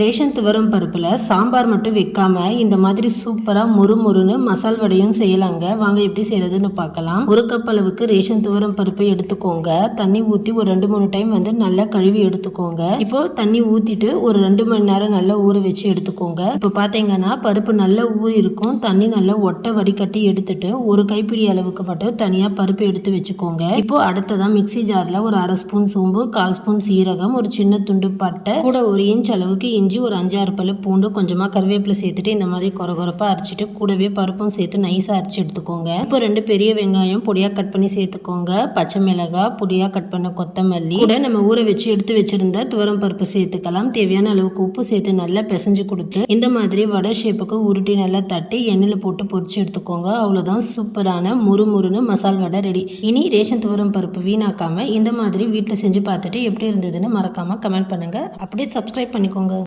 Ration துவரம் பருப்பில் சாம்பார் மட்டும் வைக்காமல் இந்த மாதிரி சூப்பராக மொறு மொறுன்னு மசால் வடையும் செய்யலாங்க. வாங்க எப்படி செய்யறதுன்னு பார்க்கலாம். ஒரு கப் அளவுக்கு ரேஷன் துவரம் பருப்பை எடுத்துக்கோங்க. தண்ணி ஊற்றி ஒரு ரெண்டு மூணு டைம் வந்து நல்லா கழுவி எடுத்துக்கோங்க. இப்போ தண்ணி ஊற்றிட்டு ஒரு ரெண்டு மணி நேரம் நல்லா ஊற வச்சு எடுத்துக்கோங்க. இப்போ பார்த்தீங்கன்னா பருப்பு நல்லா ஊறி இருக்கும். தண்ணி நல்லா ஒட்டை வடிகட்டி எடுத்துட்டு ஒரு கைப்பிடி அளவுக்கு மட்டும் தனியாக பருப்பு எடுத்து வச்சுக்கோங்க. இப்போ அடுத்ததான் மிக்ஸி ஜாரில் ஒரு அரை ஸ்பூன் சோம்பு கால் ஸ்பூன் சீரகம் ஒரு சின்ன துண்டு பட்டை கூட ஒரு இன்ச் அளவுக்கு இஞ்சி ஒரு அஞ்சாறு பல்லு பூண்டு கொஞ்சமாக கருவேப்பிலை சேர்த்துட்டு இந்த மாதிரி கொர கொரப்பாக அரைச்சிட்டு கூடவே பருப்பும் சேர்த்து நைஸாக அரைச்சி எடுத்துக்கோங்க. இப்போ ரெண்டு பெரிய வெங்காயம் பொடியாக கட் பண்ணி சேர்த்துக்கோங்க. பச்சை மிளகாய் பொடியாக கட் பண்ண கொத்தமல்லி. கூட நம்ம ஊற வச்சு எடுத்து வச்சிருந்த துவரம் பருப்பு சேர்த்துக்கலாம். தேவையான அளவுக்கு உப்பு சேர்த்து நல்லா பிசைஞ்சு கொடுத்து இந்த மாதிரி வடை ஷேப்புக்கு உருட்டி நல்லா தட்டி எண்ணெயில் போட்டு பொரிச்சு எடுத்துக்கோங்க. அவ்வளோதான் சூப்பரான முறு முறுன்னு மசால் வடை ரெடி இனி ரேஷன் துவரம் பருப்பு வீணாக்காமல் இந்த மாதிரி வீட்டில் செஞ்சு பார்த்துட்டு எப்படி இருந்ததுன்னு மறக்காமல் கமெண்ட் பண்ணுங்கள் அப்படியே சப்ஸ்கிரைப் பண்ணிக்கோங்க.